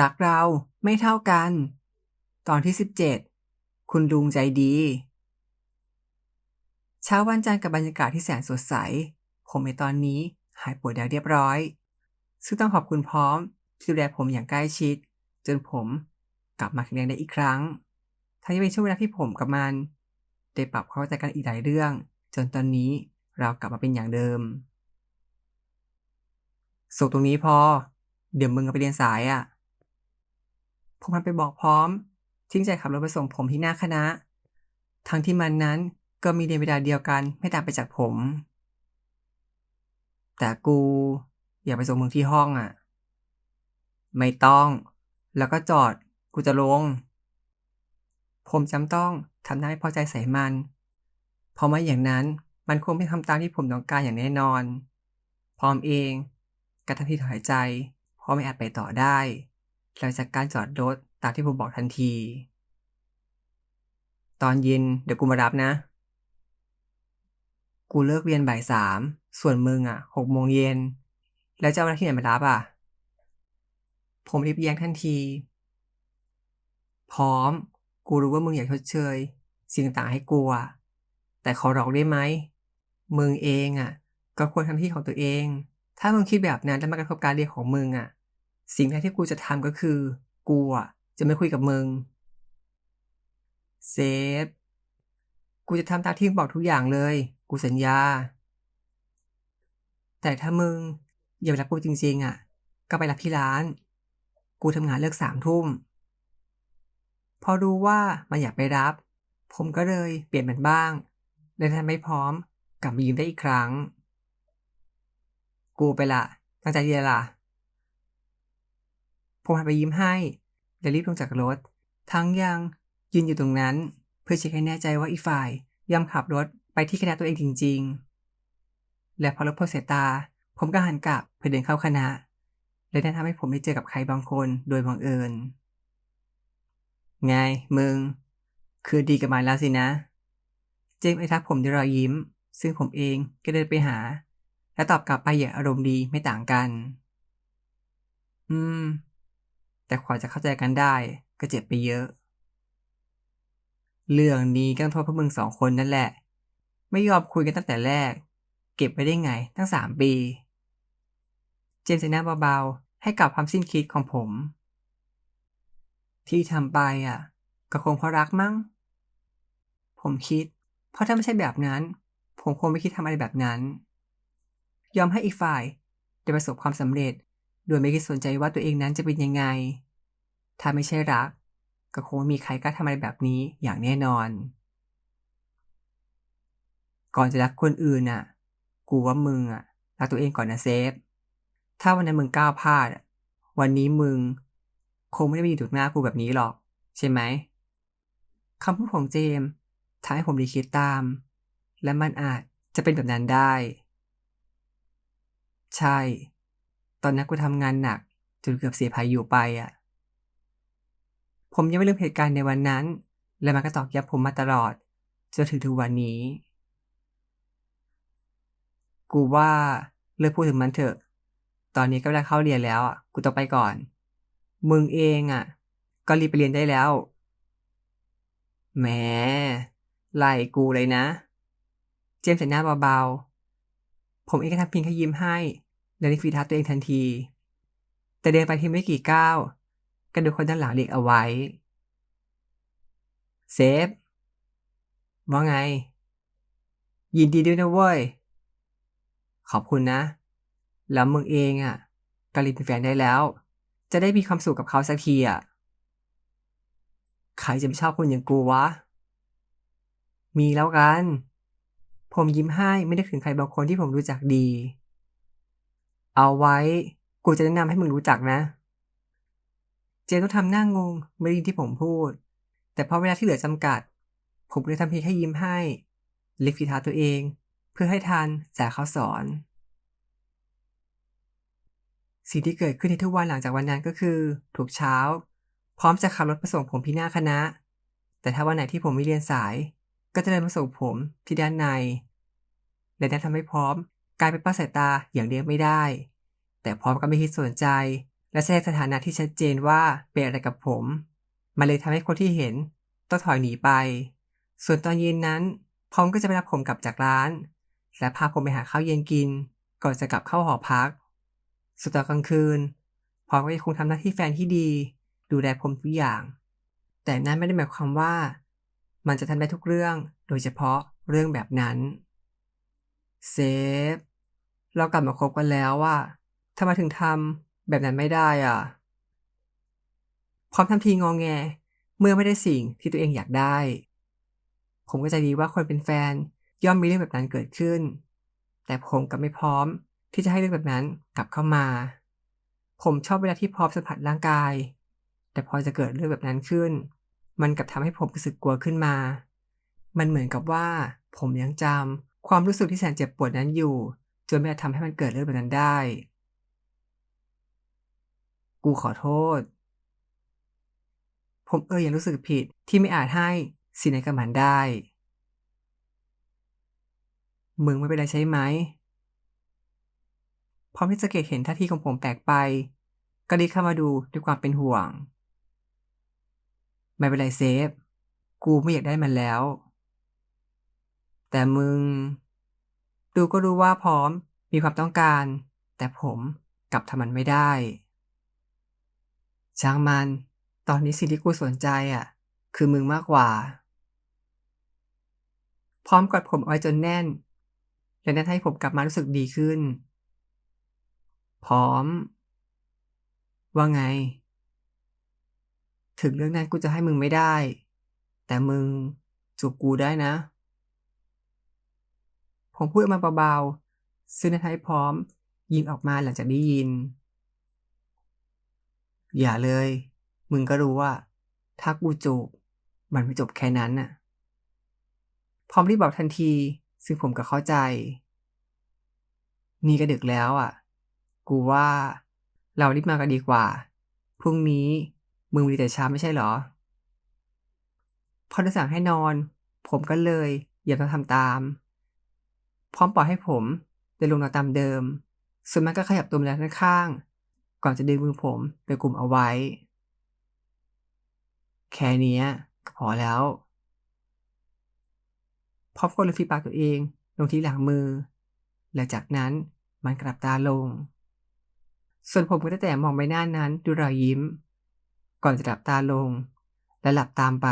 รักเราไม่เท่ากัน ตอนที่ 17 คุณลุงใจดี เช้าวันจันทร์กับบรรยากาศที่แสนสดใส ผมในตอนนี้หายป่วยแล้วเรียบร้อย ซึ่งต้องขอบคุณพร้อมที่ดูแลผมอย่างใกล้ชิด จนผมกลับมาแข็งแรงได้อีกครั้งทั้งยังเป็นช่วงเวลาที่ผมกับมันได้ปรับเข้าใจกันอีกหลายเรื่อง จนตอนนี้เรากลับมาเป็นอย่างเดิมส่งตรงนี้พอ เดี๋ยวมึงก็ไปเรียนสายอะ่ะ ผมมันไปบอกพร้อม ทิ้งใจขับรถไปส่งผมที่หน้าคณะ ทั้งที่มันนั้นก็มีเรียนเวลาเดียวกันไม่ต่างไปจากผม แต่กูอยากไปส่งมึงที่ห้องอะ ไม่ต้อง แล้วก็จอด กูจะลง ผมจำต้องทำหน้าไม่พอใจใส่มันพราะไม่อย่างนั้นมันคงไม่ทำตามที่ผมต้องการอย่างแน่นอน พร้อมเองกระทันที่ถอยใจพราะไม่อาจไปต่อได้ หลังจากการจอดรถตามที่ผมบอกทันที ตอนเย็นเดี๋ยวกูมารับนะ กูเลิกเรียนบ่ายสาม ส่วนมึงอะหกโมงเย็น แล้วจะเอาวลาที่ไหนมารับอะ ผมรีบแย้งทันที พร้อม กูรู้ว่ามึงอยากชดเชย สิ่งต่างให้กูอะแต่ขอร้องได้ไหม มึงเองอะ ก็ควรทำที่ของตัวเอง ถ้ามึงคิดแบบนั้นแล้วมากระทบการเรียนของมึงอะ สิ่งแรกที่กูจะทำก็คือ กูอะจะไม่คุยกับมึง เซฟ กูจะทำตามที่มึงบอกทุกอย่างเลย กูสัญญา แต่ถ้ามึงอย่าไปรับกูจริงๆ อะ ก็ไปรับที่ร้าน กูทำงานเลิกสามทุ่ม พอรู้ว่ามันอยากไปรับ ผมก็เลยเปลี่ยนมันบ้างเลยทำให้พร้อมกลับมายืมได้อีกครั้ง กูไปละตั้งใจเรียนล่ะ ผมหันไปยิ้มให้ แล้วรีบลงจากรถ ทั้งยังยืนอยู่ตรงนั้น เพื่อเช็คให้แน่ใจว่าอีกฝ่ายยำขับรถไปที่คณะตัวเองจริง ๆ และพอรถพ้นสายตา ผมก็หันกลับเพื่อเดินเข้าคณะ และนั่นทำให้ผมได้เจอกับใครบางคนโดยบังเอิญ ไงมึง คือดีกับมันแล้วสินะ เจมส์ไอทักผมด้วยรอยยิ้ม ซึ่งผมเองก็เดินไปหา และตอบกลับไปอย่างอารมณ์ดีไม่ต่างกัน อืม แต่กว่าจะเข้าใจกันได้ก็เจ็บไปเยอะ เรื่องนี้ก็ต้องโทษพวกมึงสองคนนั่นแหละ ไม่ยอมคุยกันตั้งแต่แรก เก็บไว้ได้ไงตั้งสามปี เจมส์ใส่หน้าเบาๆ ให้กับความสิ้นคิดของผม ที่ทำไปอะ ก็คงเพราะรักมั้ง ผมคิด เพราะถ้าไม่ใช่แบบนั้น ผมคงไม่คิดทำอะไรแบบนั้น ยอมให้อีกฝ่ายได้ประสบความสำเร็จ โดยไม่คิดสนใจว่าตัวเองนั้นจะเป็นยังไง ถ้าไม่ใช่รัก ก็คงไม่มีใครกล้าทำอะไรแบบนี้อย่างแน่นอน ก่อนจะรักคนอื่นน่ะ กูว่ามึงอะรักตัวเองก่อนนะเซฟ ถ้าวันนั้นมึงก้าวพลาด วันนี้มึง คงไม่ได้มาอยู่ถูกหน้ากูแบบนี้หรอก ใช่ไหมคำพูดของเจมทำให้ผมดีคิดตาม และมันอาจจะเป็นแบบนั้นได้ ใช่ ตอนนั้นกูทำงานหนักจนเกือบเสียพายุไปอะ ผมยังไม่ลืมเหตุการณ์ในวันนั้น และมันก็ตอกย้ำผมมาตลอดจนถึงทุกวันนี้ กูว่าเลิกพูดถึงมันเถอะ ตอนนี้ก็เวลาเข้าเรียนแล้วอะ กูต้องไปก่อน มึงเองอะ ก็รีบไปเรียนได้แล้ว แหมไล่กูเลยนะ เจมส์ใส่หน้าเบาๆ ผมเองก็ทำเพียงแค่ยิ้มให้ และรีบฟีทัสตัวเองทันที แต่เดินไปเพียงไม่กี่ก้าวก็โดนคนด้านหลังเรียกเอาไว้ เซฟ ว่าไง ยินดีด้วยนะเว้ย ขอบคุณนะ แล้วมึงเองอะก็รีบเป็นแฟนได้แล้ว จะได้มีความสุขกับเขาสักทีอะ ใครจะไม่ชอบคนอย่างกูวะ มีแล้วกัน ผมยิ้มให้ไม่ได้ถึงใครบางคนที่ผมรู้จักดี เอาไว้ กูจะแนะนำให้มึงรู้จักนะ เจนต้องทำหน้างงไม่ได้ยินที่ผมพูด แต่เพราะเวลาที่เหลือจำกัด ผมเลยทำเพียงแค่ยิ้มให้เล็กฝีเท้าตัวเอง เพื่อให้ทันจากเขาสอน สิ่งที่เกิดขึ้นในทุกวันหลังจากวันนั้นก็คือทุกเช้า พร้อมจะขับรถไปส่งผมที่หน้าคณะ แต่ถ้าวันไหนที่ผมไม่เรียนสาย ก็จะเดินมาส่งผมที่ด้านในและนั่นทำให้พร้อม กลายเป็นป้าสายตาอย่างเดียวไม่ได้ แต่พร้อมก็ไม่คิดสนใจ และแสดงสถานะที่ชัดเจนว่าเป็นอะไรกับผม มันเลยทำให้คนที่เห็นต้องถอยหนีไป ส่วนตอนเย็นนั้นพร้อมก็จะไปรับผมกลับจากร้าน และพาผมไปหาข้าวเย็นกิน ก่อนจะกลับเข้าหอพัก สุดตอนกลางคืนพร้อมก็ยังคงทำหน้าที่แฟนที่ดี ดูแลผมทุกอย่าง แต่นั่นไม่ได้หมายความว่า มันจะทำได้ทุกเรื่อง โดยเฉพาะเรื่องแบบนั้น เซฟ เรากลับมาคบกันแล้วว่าทำไมถึงทำแบบนั้นไม่ได้อะ พร้อมทำทีงองแง เมื่อไม่ได้สิ่งที่ตัวเองอยากได้ ผมก็ใจดีว่าคนเป็นแฟนย่อมมีเรื่องแบบนั้นเกิดขึ้น แต่ผมกับไม่พร้อมที่จะให้เรื่องแบบนั้นกลับเข้ามา ผมชอบเวลาที่พร้อมสัมผัสร่างกาย แต่พอจะเกิดเรื่องแบบนั้นขึ้น มันกลับทำให้ผมรู้สึกกลัวขึ้นมา มันเหมือนกับว่า ผมยังจำความรู้สึกที่แสนเจ็บปวดนั้นอยู่ นไม่อาจทำให้มันเกิดเรื่องแบบนั้นได้ กูขอโทษ ผมเออยังรู้สึกผิดที่ไม่อาจให้สิ่งไหนกับมันได้ มึงไม่เป็นไรใช่ไหม พร้อมที่จะเกตเห็นท่าทีของผมแปลกไป ก็รีบเข้ามาดูด้วยความเป็นห่วง ไม่เป็นไรเซฟ กูไม่อยากได้มันแล้ว แต่มึง ดูก็รู้ว่าพร้อมมีความต้องการ แต่ผมกลับทำมันไม่ได้ช่างมัน ตอนนี้สิ่งที่กูสนใจอะ คือมึงมากกว่า พร้อมกอดผมเอาไว้จนแน่น และนั่นให้ผมกลับมารู้สึกดีขึ้น พร้อม ว่าไง ถึงเรื่องนั้นกูจะให้มึงไม่ได้ แต่มึงจูบกูได้นะ ผมพูดออกมาเบาๆ ซึ่งนั่นให้พร้อม ยิ้มออกมาหลังจากได้ยิน อย่าเลย มึงก็รู้ว่า ถ้ากูจูบมันไม่จบแค่นั้นน่ะ พร้อมรีบบอกทันที ซึ่งผมก็เข้าใจ นี่ก็ดึกแล้วอะ กูว่า เรารีบมากันดีกว่า พรุ่งนี้มึงมีแต่เช้าไม่ใช่เหรอ พอจะสั่งให้นอน ผมก็เลย อย่าต้องทำตาม พร้อมปล่อยให้ผมเดินลงนอนตามเดิมส่วนมันก็ขยับตัวมาด้านข้าง ก่อนจะดึงมือผมไปกลุ่มเอาไว้ แค่เนี้ยก็พอแล้วพอมกดลูฟีปากตัวเองลงที่หลังมือ และจากนั้นมันกลับตาลง ส่วนผมก็ได้แต่มองใบหน้านั้นด้วยรอยยิ้ม ก่อนจะหลับตาลง และหลับตามไป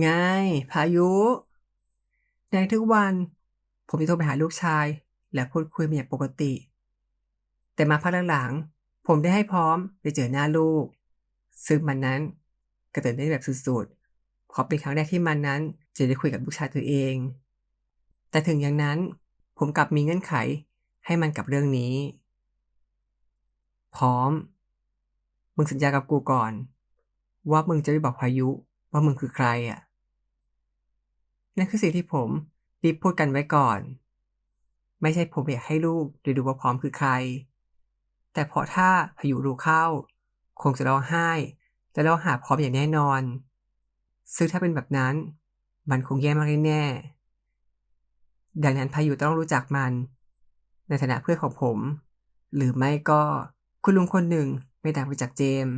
ไงพายุ ในทุกวัน ผมจะโทรไปหาลูกชาย และพูดคุยเป็นอย่างปกติ แต่มาพักหลังๆผมได้ให้พร้อมไปเจอหน้าลูก ซึ่งมันนั้นกระตื่นเต้นแบบสุดๆเพราะเป็นครั้งแรกที่มันนั้นจะได้คุยกับลูกชายตัวเอง แต่ถึงอย่างนั้นผมกลับมีเงื่อนไขให้มันกับเรื่องนี้ พร้อม มึงสัญญากับกูก่อน ว่ามึงจะไม่บอกพายุว่ามึงคือใครอะ นั่นคือสิ่งที่ผมรีบพูดกันไว้ก่อน ไม่ใช่ผมอยากให้ลูกได้ดูว่าพร้อมคือใคร แต่พราะถ้าพายุรู้เข้า คงจะร้องไห้และร้องหาพร้อมอย่างแน่นอน ซึ่งถ้าเป็นแบบนั้น มันคงแย่มากแน่ๆดังนั้นพายุต้องรู้จักมัน ในฐานะเพื่อนของผม หรือไม่ก็คุณลุงคนหนึ่งไม่ต่างไปจากเจมส์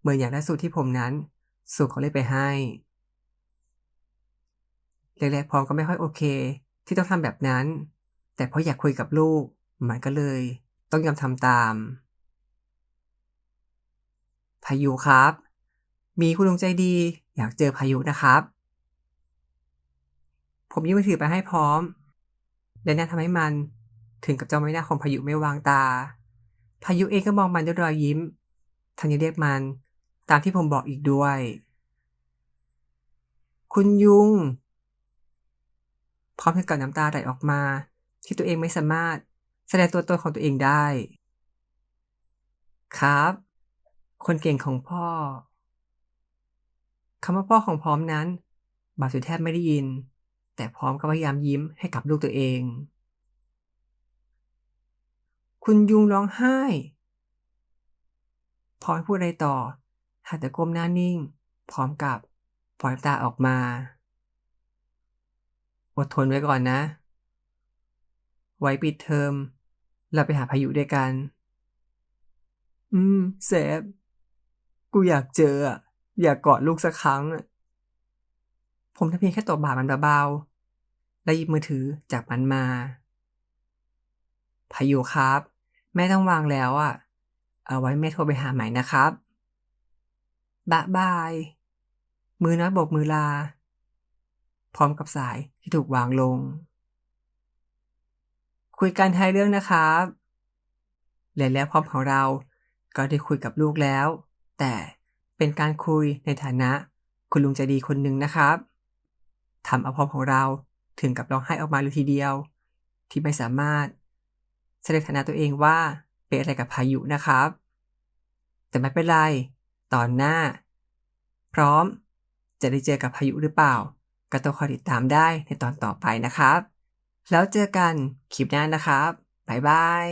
เหมือนอย่างล่าสุดที่ผมนั้นส่งของเล่นไปให้ แรกๆพร้อมก็ไม่ค่อยโอเค ที่ต้องทำแบบนั้น แต่เพราะอยากคุยกับลูก มันก็เลย ต้องยอมทำตาม พายุครับ มีคุณลุงใจดี อยากเจอพายุนะครับ ผมยื่นมือถือไปให้พร้อม และนั่นทำให้มันถึงกับจ้องไม่หน้าของพายุไม่วางตา พายุเองก็มองมันด้วยรอยยิ้มทันยังเรียกมัน ตามที่ผมบอกอีกด้วย คุณยุง พร้อมกับน้ำตาไหลออกมา ที่ตัวเองไม่สามารถแสดงตัวตนของตัวเองได้ ครับ คนเก่งของพ่อคำว่าพ่อของพร้อมนั้น บาสุแทบไม่ได้ยิน แต่พร้อมก็พยายามยิ้มให้กับลูกตัวเอง คุณยุงร้องไห้ พร้อมพูดอะไรต่อหากแต่ก้มหน้านิ่ง พร้อมกับปล่อยตาออกมา อดทนไว้ก่อนนะ ไว้ปิดเทอม เราไปหาพายุด้วยกัน อืมเซฟกูอยากเจออะอยากกอดลูกสักครั้งอะผมทำเพียงแค่ตบบ่ามันเบาๆและหยิบมือถือจากมันมา พายุครับ แม่ต้องวางแล้วอะเอาไว้แม่โทรไปหาใหม่นะครับบะบาย มือน้อยโบกมือลา พร้อมกับสายที่ถูกวางลง คุยกันท้ายเรื่องนะครับและแล้วพร้อมของเราก็ได้คุยกับลูกแล้ว แต่เป็นการคุยในฐานะ คุณลุงใจดีคนหนึ่งนะครับทำเอาพร้อมของเราถึงกับร้องไห้ออกมาเลยทีเดียว ที่ไม่สามารถแสดงฐานะตัวเองว่าเป็นอะไรกับพายุนะครับ แต่ไม่เป็นไร ตอนหน้า พร้อมจะได้เจอกับพายุหรือเปล่า ก็ต้องคอยติดตามได้ในตอนต่อไปนะครับ แล้วเจอกันคลิปหน้านะครับ บ๊ายบาย